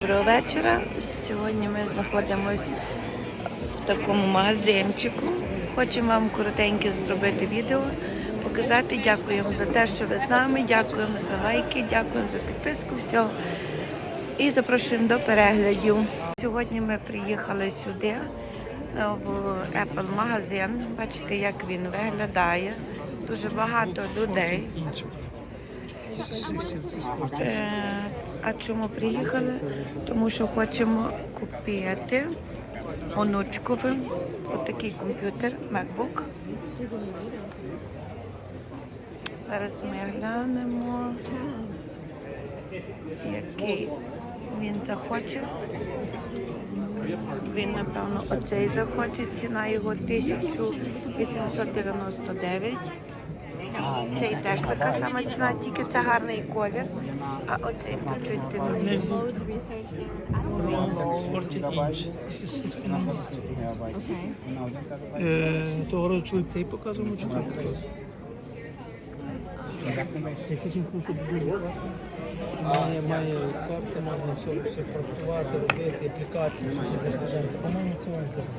Доброго вечора. Сьогодні ми знаходимося в такому магазинчику. Хочемо вам коротеньке зробити відео, показати. Дякуємо за те, що ви з нами, дякуємо за лайки, дякуємо за підписку. Всього. І запрошуємо до переглядів. Сьогодні ми приїхали сюди е, в Apple магазин. Бачите, як він виглядає. Дуже багато людей. А чому приїхали? Тому що хочемо купити онучкові отакий комп'ютер MacBook. Зараз ми глянемо, який він захоче. Він, напевно, оцей захоче. Ціна його 1899. Цей теж така сама ціна, тільки це гарний колір. А оцей чуть-чуть темніший. 14 inch. This is 16 inches. Е, Того разу чоловік цей показуємо, чи показуємо? Якийсь він щоб. Має, має карти, можна все, все практикувати, робити, аплікації, все все студенти. По-моєму, це вам казав.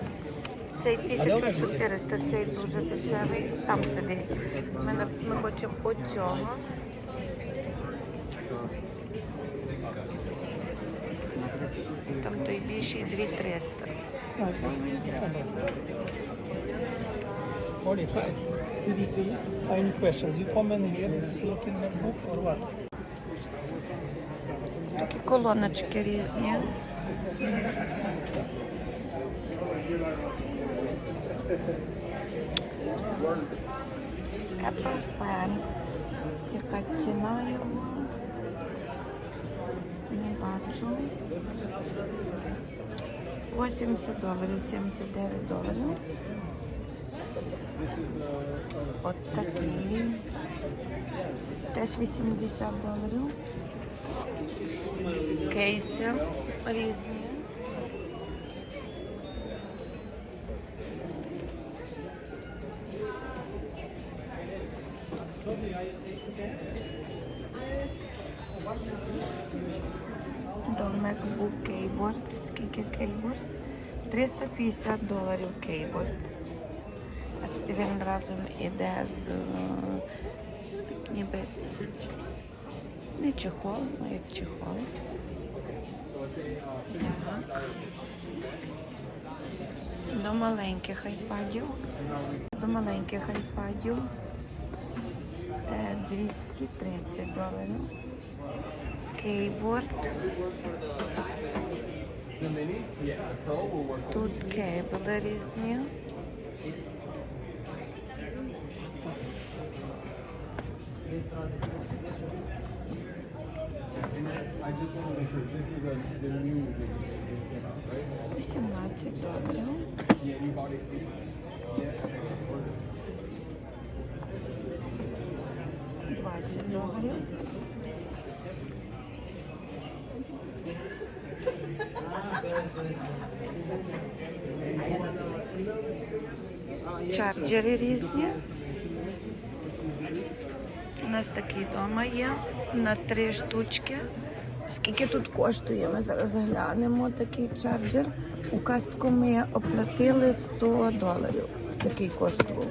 Цей 1400, цей дуже дешевий, там сидить. Ми, на- ми хочемо оцього. Там той більший 2300. Ollie, hi. Did you see? Any questions? You come in here, this is looking at book or what? Такі колоночки різні. Apple Pen. Яка ціна його? Не бачу. 80 доларів, 79 доларів. От такий. Теж 80 доларів кейси різні. MacBook Keyboard. Скільки кейборд? 350 доларів кейборд. Бачите, він разом іде з е, ніби не чехол, а як чехол. Так. До маленьких айпадів. До маленьких айпадів. е, 230 доларів. Кейборд. Тут кейбли різні. I just want to make sure this is a, the new, right? 18 доларів. Yeah, you bought it. Yeah. 20 доларів. Чарджери різні. У нас такий вдома є на три штучки. Скільки тут коштує? Ми зараз глянемо такий чарджер. У кастку ми оплатили 100 доларів. Такий коштував.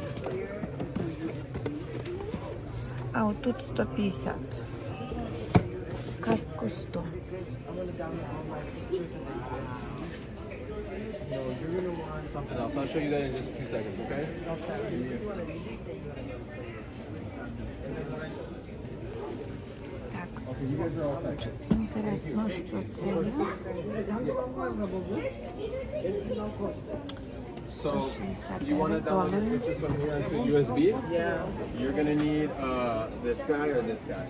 А отут 150. Кастку 100. No, you're gonna want something else. I'll show you that in just a few seconds, okay? Так, Okay, you guys are all set. інтересно, що це є. So, you want to 169 download доларів. this one here onto USB? Yeah. You're gonna need uh, this guy or this guy.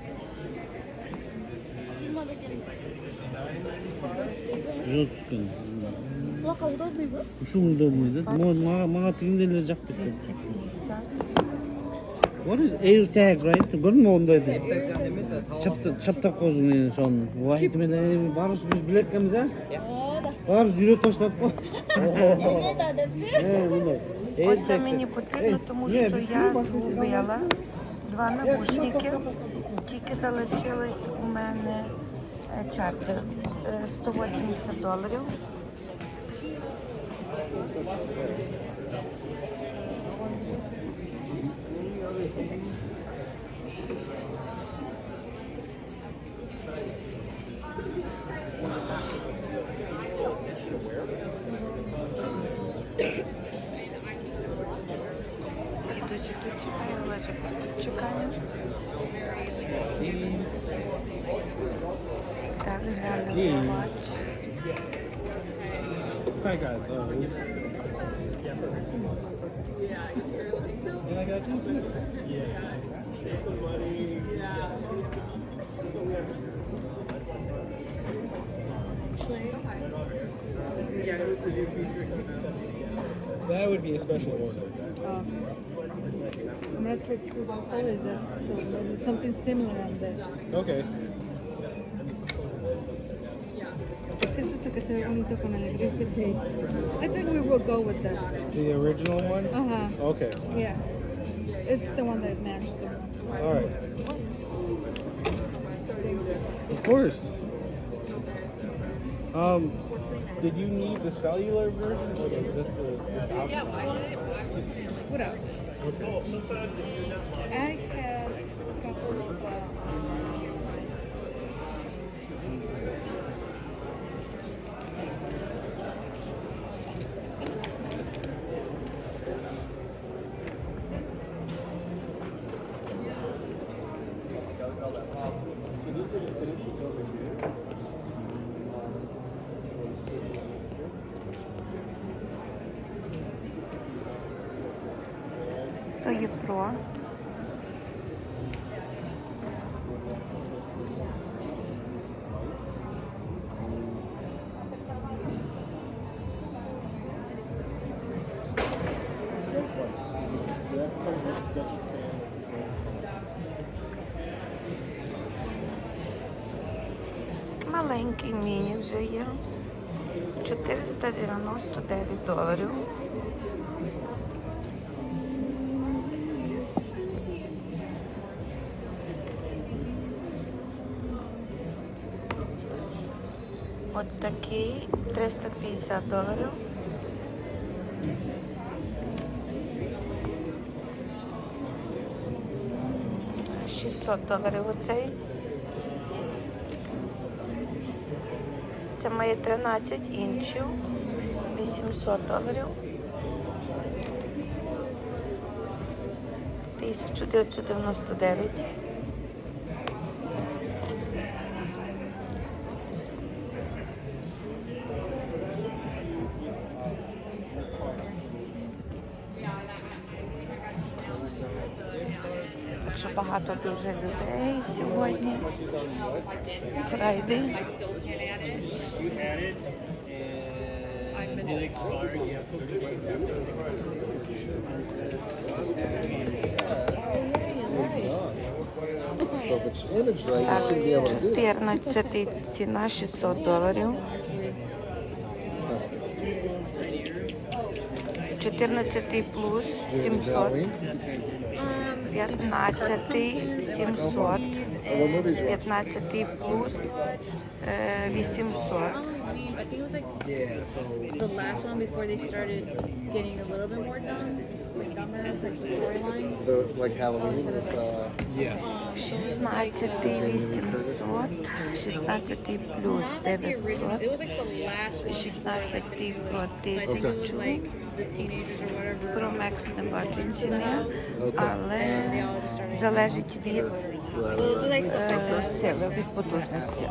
Жорстко. Şu удобно, да? Мага, мага, мага тигиндейлер жакпайт. 250. What is air tag, right? Көрдүңбү ондойду? Чапта, чаптап койсуң эми ошону. Вайт менен эми баарыбыз биз билет экенбиз, а? Баарыбыз жүрөп таштадык го. Э, мындай. Air Оце tag. мені потрібно, тому що я згубила два навушники. Тільки залишились у мене Е, Чарджер е, 180 доларів. Дуже тут чекаю, Олежик. Чекаю. Так, глянемо матч. I got those. And I got too. Yeah. Save some money. That would be a special order. Uh, Matrix Super Colors, that's so, something similar on this. Okay. Que se ve bonito con el gris. I think we will go with this. The original one? Uh huh. Okay. Yeah. It's the one that matched the most. All right. Of course. Um, did you need the cellular version or the, this, uh, this optional? What else? I have a couple of. Uh, То є про. Маленький міні вже є. 499 доларів. От такий 350 доларів. Шістсот доларів оцей. Це має 13 інчів. 800 доларів. 1999. Що багато дуже людей сьогодні. Do that. 14 ціна 600 доларів. 14 плюс 700. 15 700. What movies you watch? 15 плюс е, 800. I think it was like the last one before they started getting a little bit more done. Like dumber, like the storyline. The, like Halloween with, uh, 16 800. 16 плюс Not the original. 900. It was like the last one. 16 про So I think it was 1000. Like the teenagers or whatever. Про Мекс не бачу ціни, але залежить від е, сили, від потужності.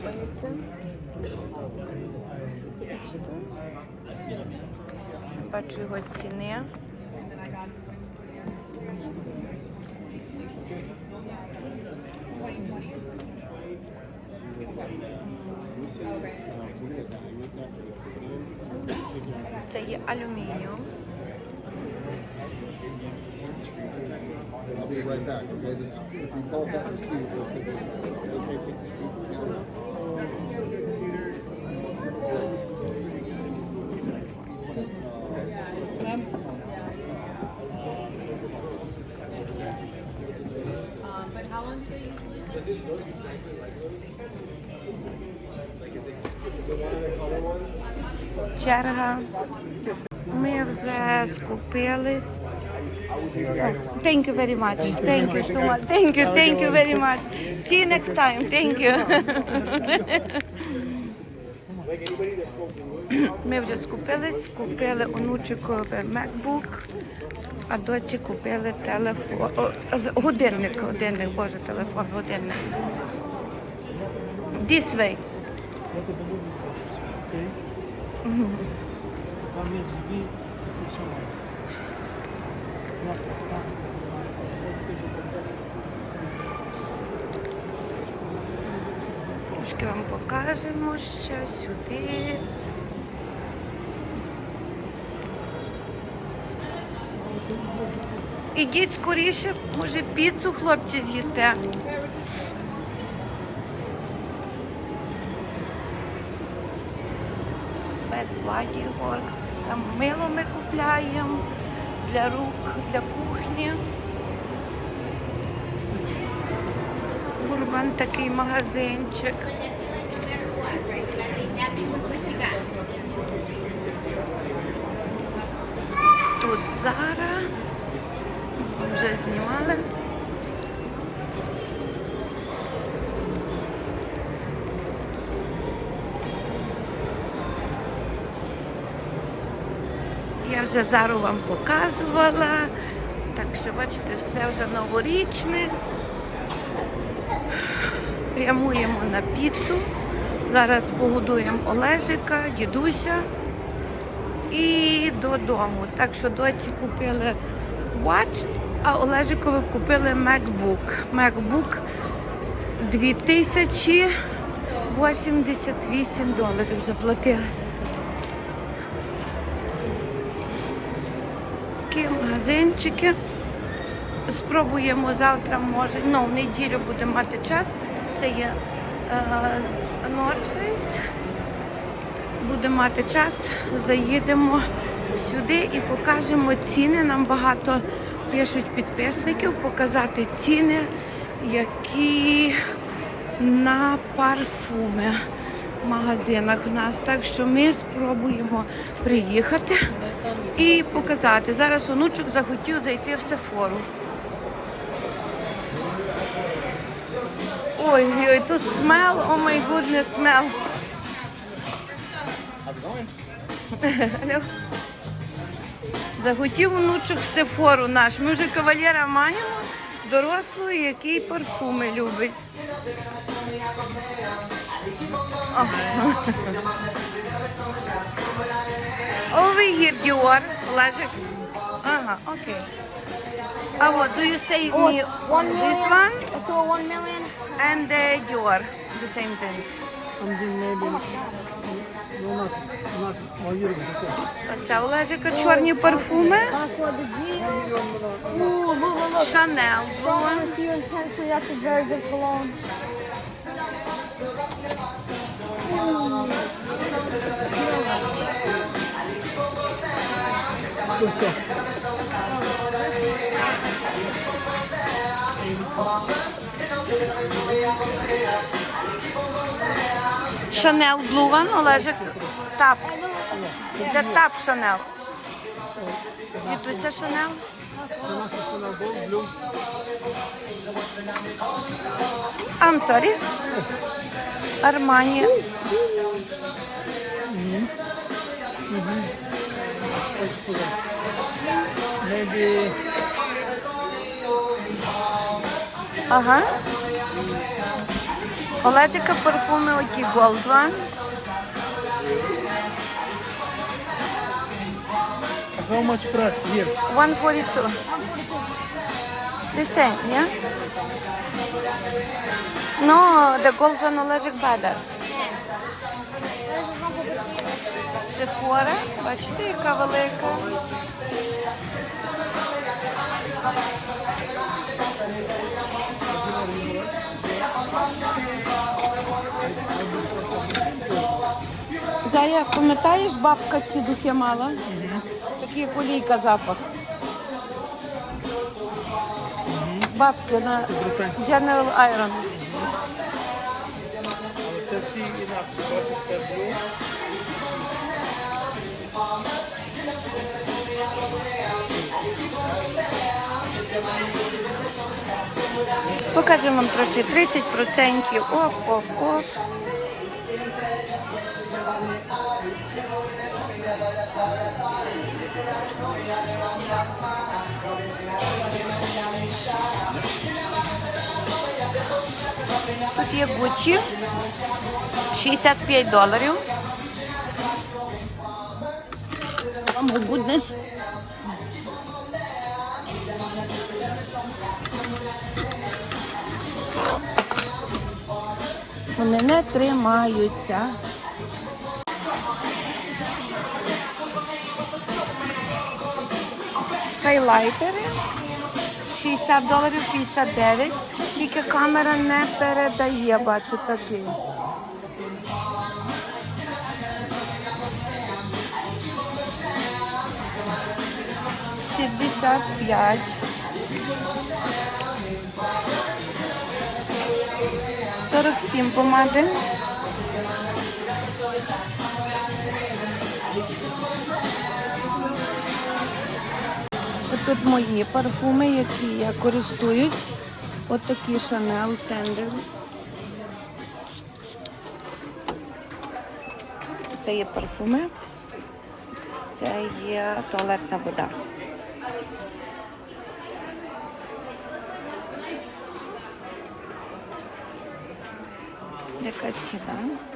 подобається. Бачите? Бачу його ціни. Це є алюмініум. I'll be right back. Okay, just call back to see if it's okay. Черга. Ми вже скупились. Thank you very much. Thank you so much. Thank you, thank you very much. See you next time. Thank you. Ми вже скупились, купили онучикове MacBook, а доці купили телефон. о, Годинник, годинник, боже, телефон, годинник. This way. Трошки вам покажемо ще сюди. Ідіть скоріше, може піцу хлопці з'їсте. Мило ми купляємо для рук, для кухні. Урбан такий магазинчик. Тут Зара. Вже знімали. Вже Зару вам показувала. Так що, бачите, все вже новорічне. Прямуємо на піцу. Зараз погодуємо Олежика, дідуся і додому. Так що доці купили Watch, а Олежикові купили MacBook. MacBook 2088 доларів заплатили. Такі магазинчики. Спробуємо завтра, може, ну, в неділю будемо мати час. Це є е, North Face. Будемо мати час, заїдемо сюди і покажемо ціни. Нам багато пишуть підписників показати ціни, які на парфуми магазинах в нас. Так що ми спробуємо приїхати і показати. Зараз онучок захотів зайти в Сефору. Ой, ой, тут смел, о май гудне смел. Захотів онучок в Сефору наш. Ми вже кавалера маємо, дорослого, який парфуми любить. О. Over here, Dior. Олежик. Ага, окей. А вот, do you save Oh, me one this million. one It's all one million. and uh, Dior, the same thing. Something maybe. No, not, not. Oh, you're okay. Оце Олежика чорні парфуми. That's for the G. Ooh, look, look, look. Chanel. Strong perfume intensely. That's a very good cologne. Chanel Blue One, Олежик. Тап. Це тап Chanel. Вітуся Chanel. I'm sorry. Armani. Maybe. Ага. Олежика парфуми оті Gold One. How much price here? 142. The same, yeah? No, the gold one Олежик better. Сефора, бачите, яка велика. Зая, пам'ятаєш, бабка ці духи мала? Такий олійка запах. Бабки на General Iron. Це всі це блю. Покажемо вам трошки 30%. Оф, оф, оф. Тут є Gucci. 65 доларів. Oh my goodness. Вони не тримаються. Хайлайтери 60 доларів 59. Тільки камера не передає, бачу такий. Шістдесят п'ять. Сорок сім помади. Тут мої парфуми, які я користуюсь. От такі Chanel Tender. Це є парфуми. Це є туалетна вода. Яка ціна?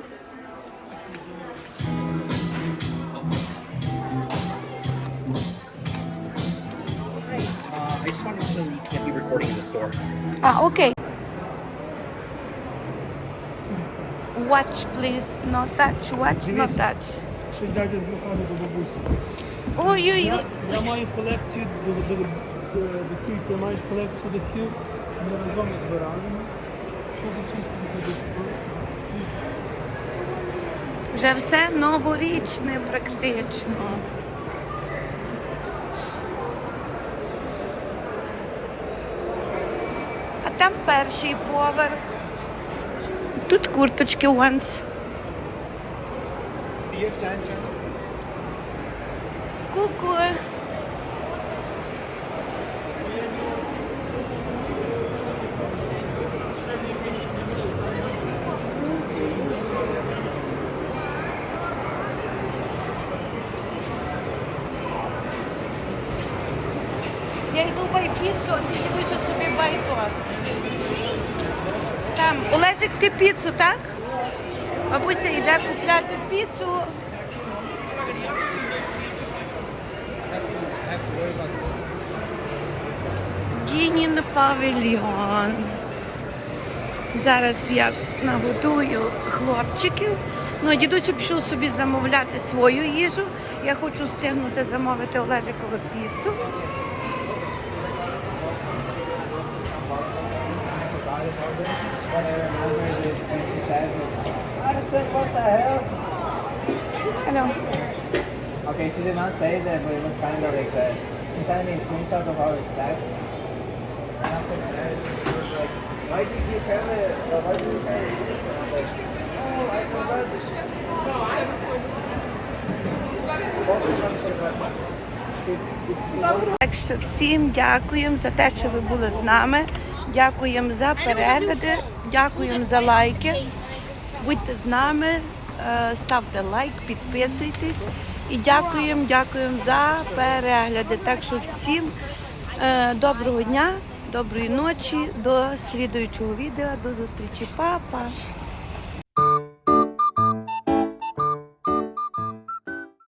А, окей. Watch, please. No touch. Watch, no touch. Що дядя блокаду до бабусі. Ой-ой-ой. Я, я маю колекцію до, до, до, до, духів, ти маєш колекцію духів, ми разом збирали. Що до чистити Вже все новорічне практично. перший поверх. Тут курточки once. Є в чанча. Ку-ку. Гінін павільйон. Зараз я нагодую хлопчиків. Ну, а дідусь пішов собі замовляти свою їжу. Я хочу встигнути замовити Олежикову піцу. Hello. Okay, she did not say that, but it was kind of like that. She sent me a screenshot of our text. Why did you tell it? Uh, why did you tell it? Like, oh, I forgot to Так що всім дякуємо за те, що ви були з нами. Дякуємо за перегляди, дякуємо за лайки. Будьте з нами, е, ставте лайк, підписуйтесь. І дякуємо, дякуємо за перегляди. Так що всім е, доброго дня, доброї ночі, до слідуючого відео, до зустрічі, Па-па!